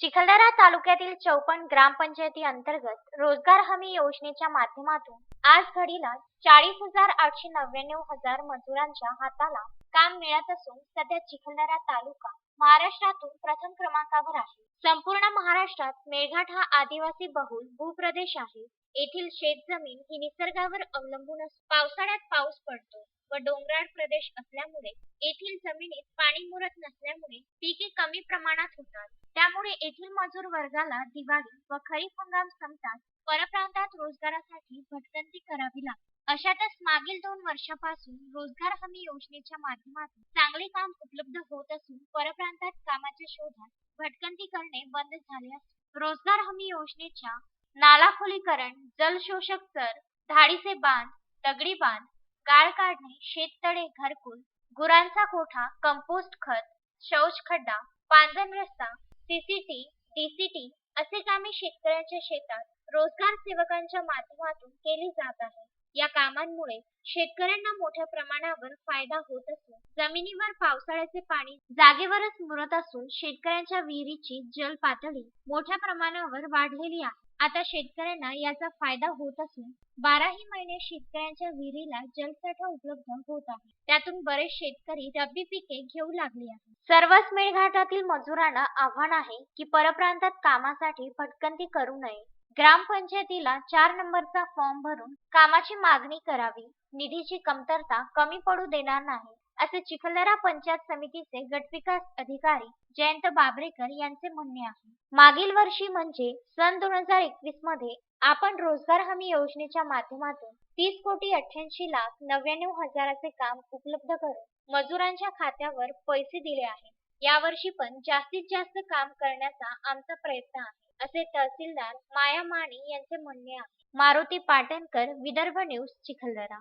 चिखलदरा तालुक्यातील चौपन्न ग्रामपंचायती अंतर्गत रोजगार हमी योजनेच्या माध्यमातून आज घडीला चाळीस हजार आठशे नव्याण्णव हजार मजुरांच्या हाताला काम मिळत असून सध्या चिखलदरा तालुका महाराष्ट्रातून प्रथम क्रमांकावर आहे. संपूर्ण महाराष्ट्रात मेळघाट हा आदिवासी बहुल भूप्रदेश आहे. येथील शेतजमीन ही निसर्गावर अवलंबून असून पावसाळ्यात पाऊस पडतो व डोंगराळ प्रदेश असल्यामुळे येथील जमिनीत पाणी मुरत नसल्यामुळे पिके कमी प्रमाणात होतात. त्यामुळे येथील मजूर वर्गाला दिवाळी व खरीप हंगाम संपताच परप्रांतात रोजगारासाठी भटकंती करावी लागते. अशातच मागील दोन वर्षापासून रोजगार हमी योजनेच्या माध्यमातून चांगले काम उपलब्ध होत असून परप्रांतात कामाच्या शोधात भटकंती करणे बंद झाले असून रोजगार हमी योजनेच्या नालाखोलीकरण जलशोषक चर धाडीचे बांध दगडी बांध गाळ काढणे शेततळे घरकुल गुरांचा कोठा कंपोस्ट खत शौच खड्डा पांजण रस्ता सीसीटी डीसीटी असे कामे शेतकऱ्यांच्या शेतात रोजगार सेवकांच्या माध्यमातून केली जात आहे. या कामांमुळे शेतकऱ्यांना मोठ्या प्रमाणावर फायदा होत असून जमिनीवर पावसाळ्याचे पाणी जागेवरच मुरत असून शेतकऱ्यांच्या विहिरीची जल पातळी मोठ्या प्रमाणावर वाढलेली आहे. आता शेतकऱ्यांना याचा फायदा होत असून बाराही महिने शेतकऱ्यांच्या विहिरीला जलसाठा उपलब्ध होत आहे. त्यातून बरेच शेतकरी रब्बी पिके घेऊ लागले आहेत. सर्वच मेळघाटातील मजुरांना आव्हान आहे की परप्रांतात कामासाठी भटकंती करू नये. ग्रामपंचायतीला चार नंबरचा फॉर्म भरून कामाची मागणी करावी. निधीची कमतरता कमी पडू देणार नाही. असे चिखलदरा पंचायत समितीचे गटविकास अधिकारी जयंत बाबरेकर यांचे म्हणणे आहे. मागील वर्षी म्हणजे सन दोन हजार एकवीसमध्ये आपण रोजगार हमी योजनेच्या माध्यमातून तीस कोटी अठ्ठ्याऐंशी लाख नव्याण्णव हजाराचे काम उपलब्ध करून मजुरांच्या खात्यावर पैसे दिले आहेत यावर्षी पण जास्तीत जास्त काम करण्याचा आमचा प्रयत्न आहे असे तहसीलदार माया माने यांचे म्हणणे आहे. मारुती पाटणकर विदर्भ न्यूज चिखलदरा.